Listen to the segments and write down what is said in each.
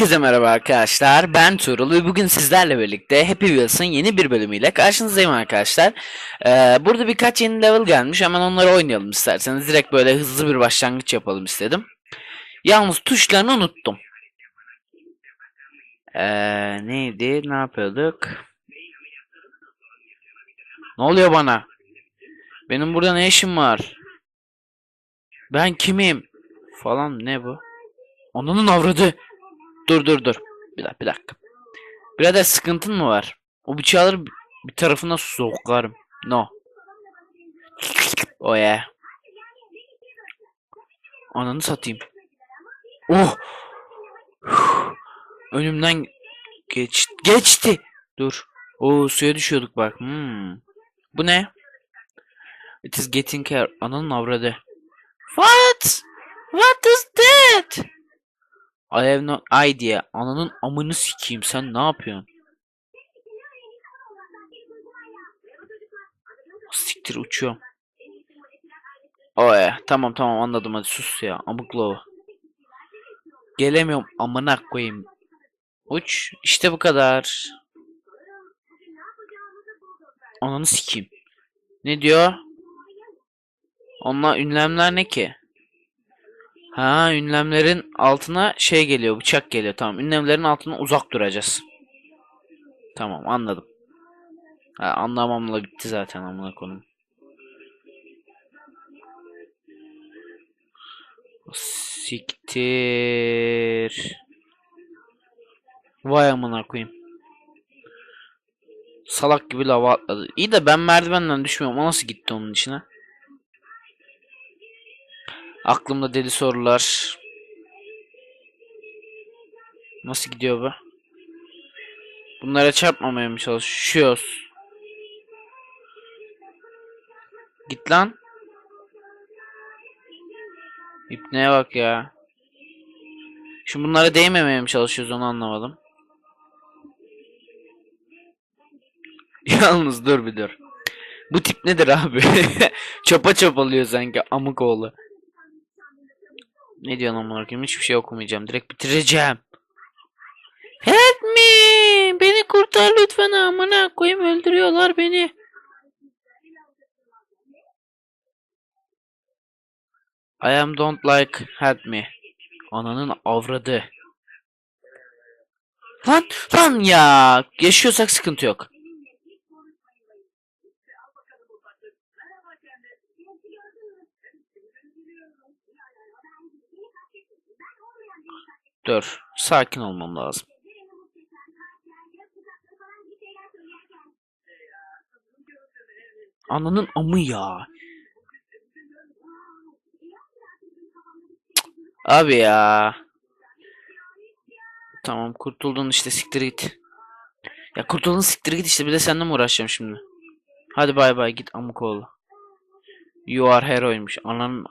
Herkese merhaba arkadaşlar. Ben Tuğrul ve bugün sizlerle birlikte Happy Wheels'ın yeni bir bölümüyle karşınızdayım arkadaşlar. Ee, burada birkaç yeni level gelmiş. Hemen onları oynayalım isterseniz. Direkt böyle hızlı bir başlangıç yapalım istedim. Yalnız tuşlarını unuttum. Ee, neydi? Ne yapıyorduk? Ne oluyor bana? Benim burada ne işim var? Ben kimim? Falan ne bu? Ananın avradı. Dur dur dur. Bir dakika bir dakika. Birader sıkıntın mı var? O bıçağı alır bir tarafına soklarım. No. O ya. Ananı satayım. Oh. Önümden geç geçti. Dur. O suya düşüyorduk bak. Hmm. Bu ne? It is getting care. Ananın avradı. What? What is that? Have no idea. Ananın amını sikeyim. Sen ne yapıyorsun? Siktir uçuyorum. Oy tamam tamam anladım hadi sus ya. Amıklo. Gelemiyorum amına koyayım. Uç. İşte bu kadar. Ananı sikeyim. Ne diyor? Onlar ünlemler ne ki? Ha ünlemlerin altına şey geliyor bıçak geliyor tamam ünlemlerin altına uzak duracağız. Tamam anladım. Ha, anlamamla bitti zaten amına konum. Siktir. Vay amına koyayım. Salak gibi lava atladı. İyi de ben merdivenden düşmüyorum. O nasıl gitti onun içine? Aklımda deli sorular. Nasıl gidiyor bu? Bunlara çarpmamaya mı çalışıyoruz? Git lan. İpneye bak ya. Şimdi bunlara değmemeye mi çalışıyoruz onu anlamadım. Yalnız dur bir dur. Bu tip nedir abi? çapa çapalıyor sanki amık oğlu. Ne diyorsun amına koyayım? Hiçbir şey okumayacağım. Direkt bitireceğim. Help me! Beni kurtar lütfen amına koyayım öldürüyorlar beni. I am don't like help me. Ananın avradı. Lan lan ya. Yaşıyorsak sıkıntı yok. Dur. Sakin olmam lazım. Ananın amı ya. Abi ya. Tamam kurtuldun işte siktir git. Ya kurtuldun siktir git işte bir de seninle mi uğraşacağım şimdi? Hadi bay bay git amık oğlu. You are hero'ymuş. Ananın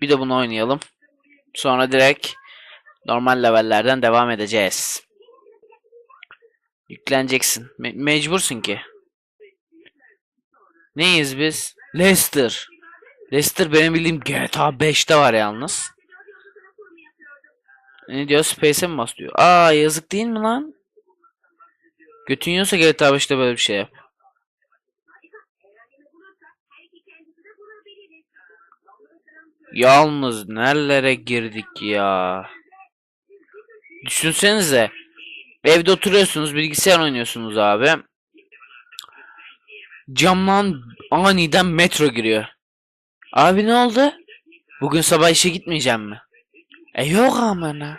Bir de bunu oynayalım. Sonra direkt normal levellerden devam edeceğiz. Yükleneceksin. Me- mecbursun ki. Neyiz biz? Leicester. Leicester benim bildiğim GTA 5'te var yalnız. Ne diyor? Space'e mi basıyor? Aa yazık değil mi lan? Götün yiyorsa GTA 5'te böyle bir şey yap. Yalnız nerelere girdik ya? Düşünsenize. Evde oturuyorsunuz, bilgisayar oynuyorsunuz abi. Camdan aniden metro giriyor. Abi ne oldu? Bugün sabah işe gitmeyeceğim mi? E yok amına.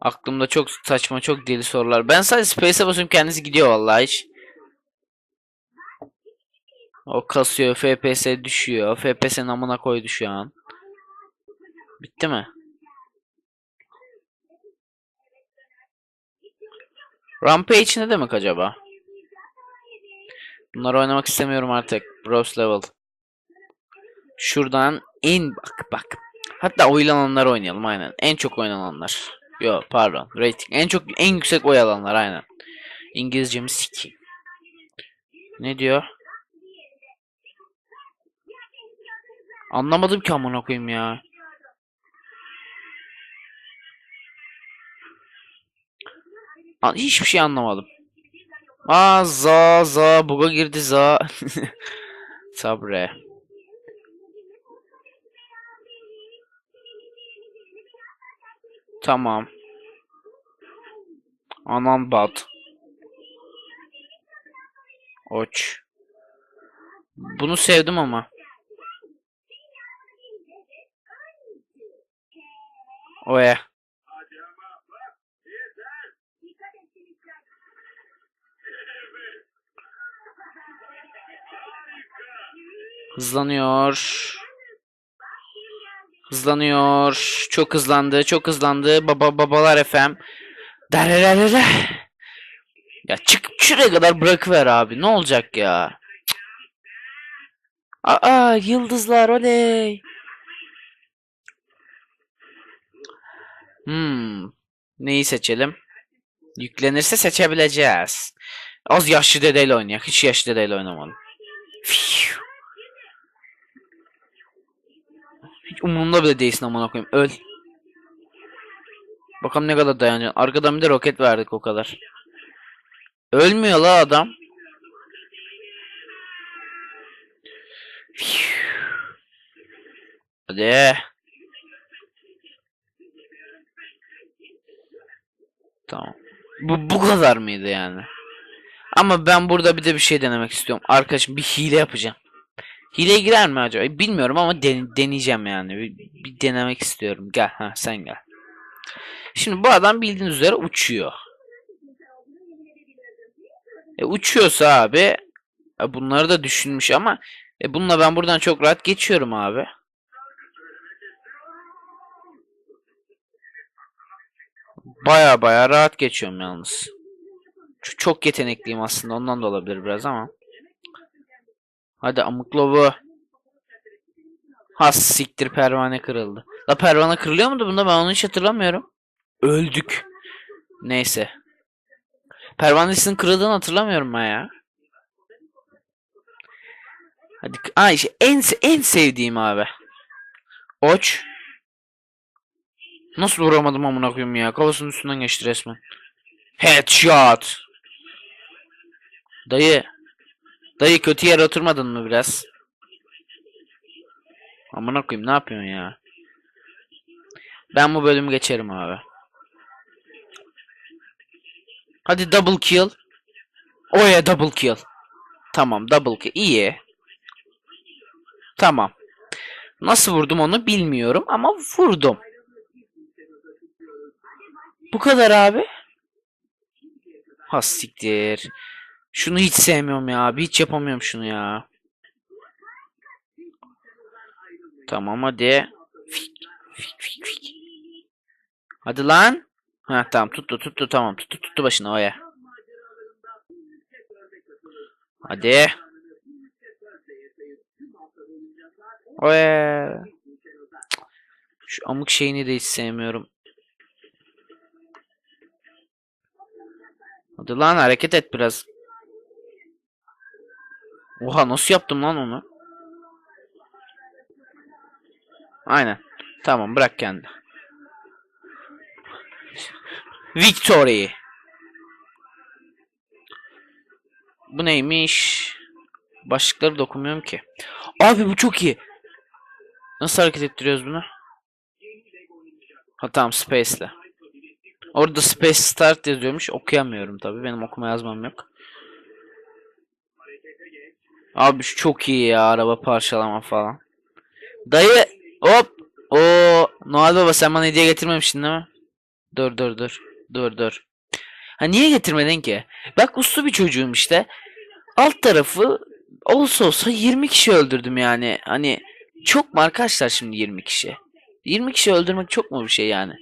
Aklımda çok saçma, çok deli sorular. Ben sadece space'e basıyorum kendisi gidiyor vallahi hiç. O kasıyor, FPS düşüyor. FPS'nin amına koydu şu an. Bitti mi? Rampage ne demek acaba? Bunları oynamak istemiyorum artık. Bros level. Şuradan en bak bak. Hatta oynananlar oynayalım aynen. En çok oynananlar. Yo pardon. Rating. En çok en yüksek oy alanlar aynen. İngilizcemi sikeyim. Ne diyor? Anlamadım ki amına koyayım ya. Hiçbir şey anlamadım. Aa za za buga girdi za. Sabre. Tamam. Anan bat. Oç. Bunu sevdim ama. Oya. Hızlanıyor. Hızlanıyor. Çok hızlandı. Çok hızlandı. Baba babalar FM. Derererere. Ya çık şuraya kadar bırakıver abi. Ne olacak ya? Aa yıldızlar oley. Hmm. Neyi seçelim? Yüklenirse seçebileceğiz. Az yaşlı dedeyle oynayak. Hiç yaşlı dedeyle oynamadım. Hiç umurumda bile değilsin amına koyayım. Öl. Bakalım ne kadar dayanıyor. Arkadan bir de roket verdik o kadar. Ölmüyor la adam. Hadi. Tamam. Bu bu kadar mıydı yani? Ama ben burada bir de bir şey denemek istiyorum. Arkadaşım bir hile yapacağım. Hileye girer mi acaba? Bilmiyorum ama den- deneyeceğim yani. Bir, bir denemek istiyorum. Gel ha sen gel. Şimdi bu adam bildiğiniz üzere uçuyor. E, uçuyorsa abi e, bunları da düşünmüş ama e, bununla ben buradan çok rahat geçiyorum abi. Baya baya rahat geçiyorum yalnız. Çok yetenekliyim aslında ondan da olabilir biraz ama. Hadi amıklovu. Has siktir pervane kırıldı. La pervane kırılıyor muydu bunda ben onu hiç hatırlamıyorum. Öldük. Neyse. Pervanesinin kırıldığını hatırlamıyorum ben ya. Hadi Aa işte en en sevdiğim abi. Oç. Nasıl vuramadım amına koyayım ya? Kafasının üstünden geçti resmen. Headshot. Dayı. Dayı kötü yere oturmadın mı biraz? Amına koyayım ne yapıyorsun ya? Ben bu bölümü geçerim abi. Hadi double kill. Oya double kill. Tamam double kill. İyi. Tamam. Nasıl vurdum onu bilmiyorum ama vurdum. Bu kadar abi. Ha siktir. Şunu hiç sevmiyorum ya abi. Hiç yapamıyorum şunu ya. Tamam hadi. Fik, fik, fik, fik. Hadi lan. Ha tamam tuttu tuttu tamam tuttu tuttu başına oya. Hadi. Oya. Şu amık şeyini de hiç sevmiyorum. Hadi lan hareket et biraz. Oha nasıl yaptım lan onu? Aynen. Tamam bırak kendi. Victory. Bu neymiş? Başlıkları da okumuyorum ki. Abi bu çok iyi. Nasıl hareket ettiriyoruz bunu? Ha tamam Space'le. Orada Space Start yazıyormuş. Okuyamıyorum tabii. Benim okuma yazmam yok. Abi şu çok iyi ya araba parçalama falan. Dayı hop. O Noel Baba sen bana hediye getirmemiştin değil mi? Dur dur dur. Dur dur. Ha niye getirmedin ki? Bak uslu bir çocuğum işte. Alt tarafı olsa olsa 20 kişi öldürdüm yani. Hani çok mu arkadaşlar şimdi 20 kişi? 20 kişi öldürmek çok mu bir şey yani?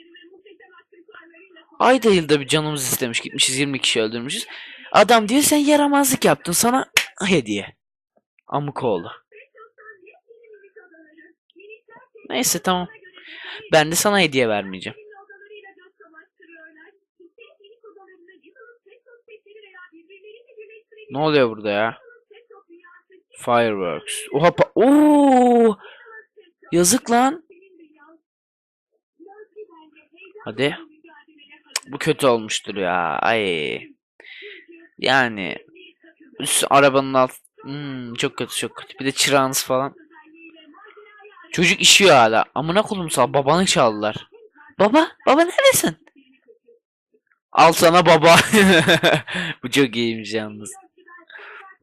Ayda yılda bir canımız istemiş gitmişiz 20 kişi öldürmüşüz. Adam diyor sen yaramazlık yaptın sana hediye. Amık oğlu. Neyse tamam. Ben de sana hediye vermeyeceğim. Ne oluyor burada ya? Fireworks. Oha pa- Oo! Yazık lan. Hadi. Bu kötü olmuştur ya. Ay. Yani üst arabanın alt Hmm, çok kötü çok kötü. Bir de çırağınız falan. Çocuk işiyor hala. Amına koydum sağ babanı çaldılar. Baba, baba neredesin? Al sana baba. Bu çok iyiymiş yalnız.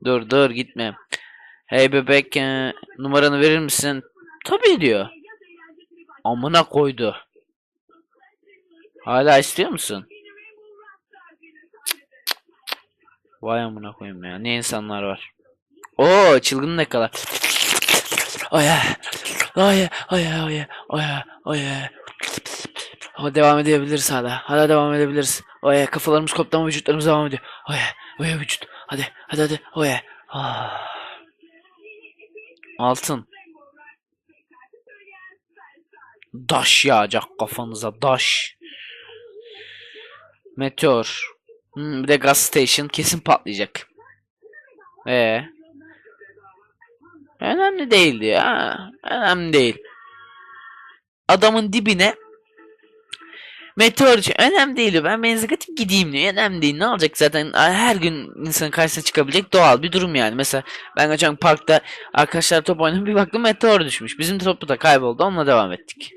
Dur dur gitme. Hey bebek e, numaranı verir misin? Tabii diyor. Amına koydu. Hala istiyor musun? Vay amına koyayım ya. Ne insanlar var. Oo çılgın ne kadar. Oya. Oya. Oya. Oya. Oya. Oya. O devam edebiliriz hala. Hala devam edebiliriz. Oya kafalarımız koptu ama vücutlarımız devam ediyor. Oya. Oya vücut. Hadi. Hadi hadi. Oya. Ah. Altın. Daş yağacak kafanıza. Daş. Meteor. Hmm, bir de gas station kesin patlayacak. Ee. Önemli değil diyor. Ha, önemli değil. Adamın dibine meteor için önemli değil. Ben benzin gideyim diyor. Önemli değil. Ne olacak zaten her gün insanın karşısına çıkabilecek doğal bir durum yani. Mesela ben geçen parkta arkadaşlar top oynadım bir baktım meteor düşmüş. Bizim topu da kayboldu. Onunla devam ettik.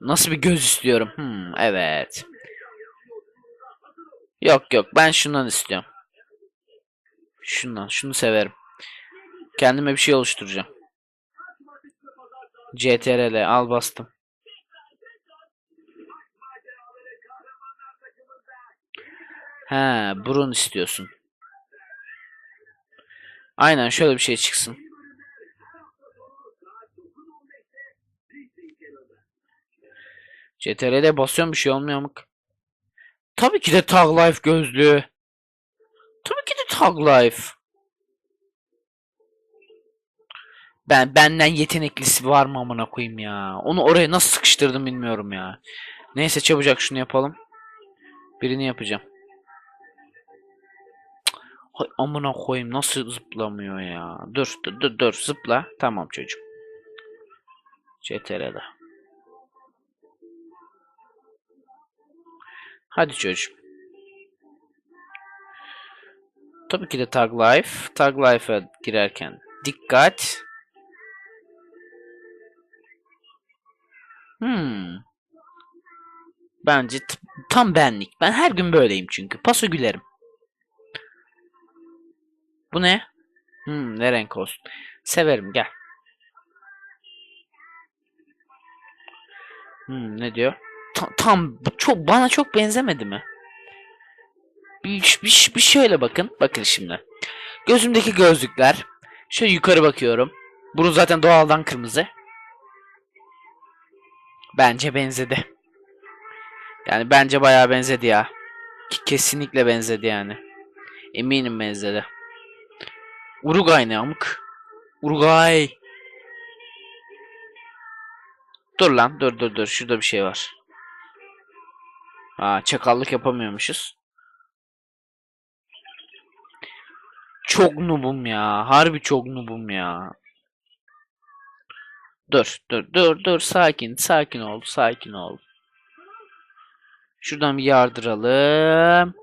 Nasıl bir göz istiyorum? Hmm, evet. Yok yok ben şundan istiyorum. Şundan şunu severim. Kendime bir şey oluşturacağım. CTRL al bastım. He burun istiyorsun. Aynen şöyle bir şey çıksın. CTRL'e basıyorum bir şey olmuyor mu? Tabii ki de Tag Life gözlüğü. Tabii ki de Tag Life. Ben benden yeteneklisi var mı amına koyayım ya. Onu oraya nasıl sıkıştırdım bilmiyorum ya. Neyse çabucak şunu yapalım. Birini yapacağım. Hay amına koyayım nasıl zıplamıyor ya. Dur dur dur dur zıpla. Tamam çocuğum. CTRL'de. Hadi çocuğum. Tabii ki de Tag Life. Tag Life'a girerken dikkat. Hmm. Bence tam benlik. Ben her gün böyleyim çünkü. Paso gülerim. Bu ne? Hmm, ne renk olsun? Severim gel. Hmm, ne diyor? Ta- tam çok bana çok benzemedi mi? Bir, bir, bir şöyle bakın. Bakın şimdi. Gözümdeki gözlükler. Şöyle yukarı bakıyorum. Burun zaten doğaldan kırmızı. Bence benzedi. Yani bence bayağı benzedi ya. Kesinlikle benzedi yani. Eminim benzedi. Uruguay ne amık? Uruguay. Dur lan dur dur dur. Şurada bir şey var. Aa çakallık yapamıyormuşuz. Çok noobum ya. Harbi çok noobum ya. Dur dur dur dur sakin sakin ol sakin ol. Şuradan bir yardıralım.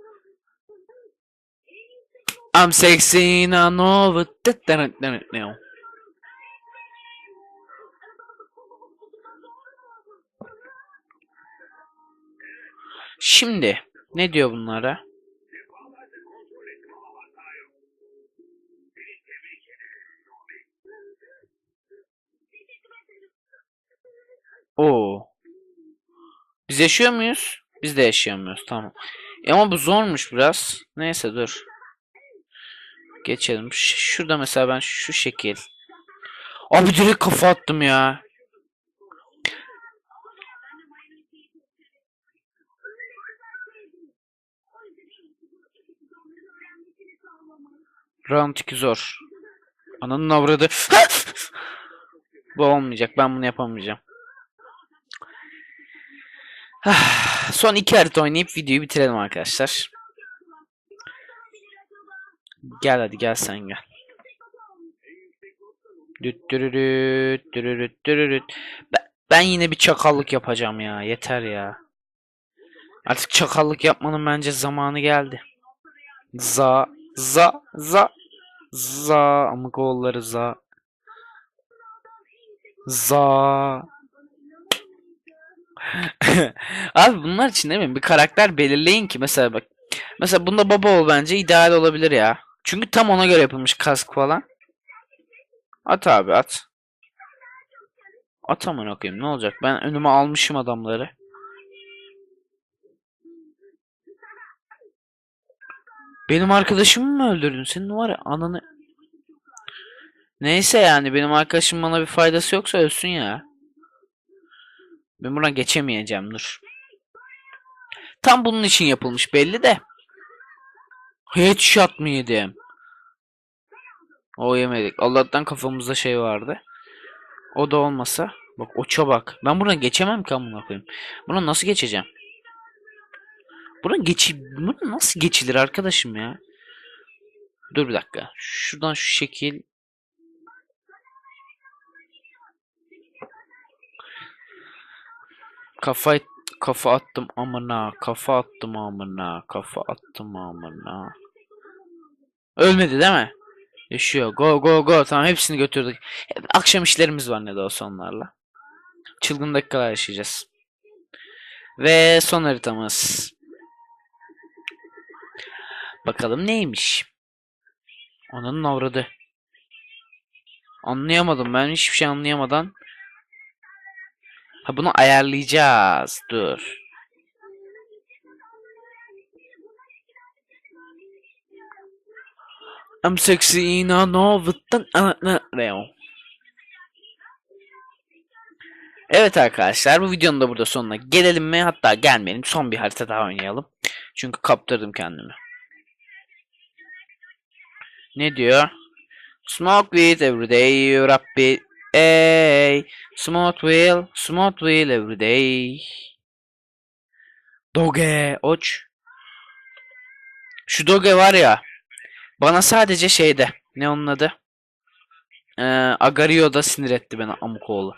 I'm sexy in a Şimdi ne diyor bunlara? Oo. Biz yaşıyor muyuz? Biz de yaşayamıyoruz. Tamam. E ama bu zormuş biraz. Neyse dur. Geçelim. Ş- şurada mesela ben şu şekil. Abi direkt kafa attım ya. Round 2 zor. Ananın avradı. Bu olmayacak. Ben bunu yapamayacağım. Son iki harita oynayıp videoyu bitirelim arkadaşlar. Gel hadi gel sen gel. Düt dürürüt, dürürüt, ben yine bir çakallık yapacağım ya. Yeter ya. Artık çakallık yapmanın bence zamanı geldi. Za, za, za, za. Amık oğulları za. Za. Abi bunlar için değil mi? Bir karakter belirleyin ki mesela bak. Mesela bunda baba ol bence ideal olabilir ya. Çünkü tam ona göre yapılmış kask falan. At abi at. At amına koyayım ne olacak? Ben önüme almışım adamları. Benim arkadaşımı mı öldürdün? Senin var ya ananı... Neyse yani benim arkadaşım bana bir faydası yoksa ölsün ya. Ben buradan geçemeyeceğim dur. Tam bunun için yapılmış belli de. Headshot mı yedim? O yemedik. Allah'tan kafamızda şey vardı. O da olmasa. Bak oça bak. Ben buradan geçemem ki amına koyayım. Buradan nasıl geçeceğim? Buradan geçi buradan nasıl geçilir arkadaşım ya? Dur bir dakika. Şuradan şu şekil Kafa kafa attım amına, kafa attım amına, kafa attım amına. Ölmedi değil mi? Yaşıyor. Go go go. Tamam hepsini götürdük. Akşam işlerimiz var ne de olsa onlarla. Çılgın dakikalar yaşayacağız. Ve son haritamız. Bakalım neymiş? Ananın avradı. Anlayamadım ben hiçbir şey anlayamadan. Ha bunu ayarlayacağız. Dur. I'm sexy in a novetan Evet arkadaşlar bu videonun da burada sonuna gelelim mi? Hatta gelmeyelim. Son bir harita daha oynayalım. Çünkü kaptırdım kendimi. Ne diyor? Smoke weed every day, Rabbi. Ey, smooth wheel, smooth wheel every day. Doge, oç. Şu Doge var ya. Bana sadece şeyde. Ne onun adı? Ee, Agario'da sinir etti beni Amukoğlu.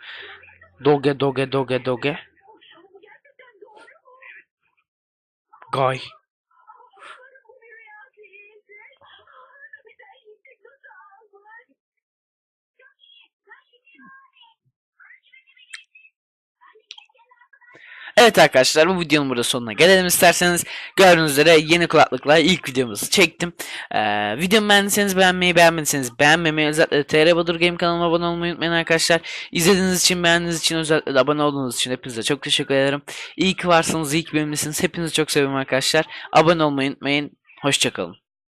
Doge, Doge, Doge, Doge. Guy. Evet arkadaşlar bu videonun burada sonuna gelelim isterseniz. Gördüğünüz üzere yeni kulaklıkla ilk videomuzu çektim. Ee, videomu beğendiyseniz beğenmeyi, beğenmediyseniz beğenmemeyi, özellikle TR Badur Game kanalıma abone olmayı unutmayın arkadaşlar. İzlediğiniz için, beğendiğiniz için, özellikle de abone olduğunuz için hepinize çok teşekkür ederim. İyi ki varsınız, iyi ki benimlesiniz. Hepinizi çok seviyorum arkadaşlar. Abone olmayı unutmayın. Hoşçakalın.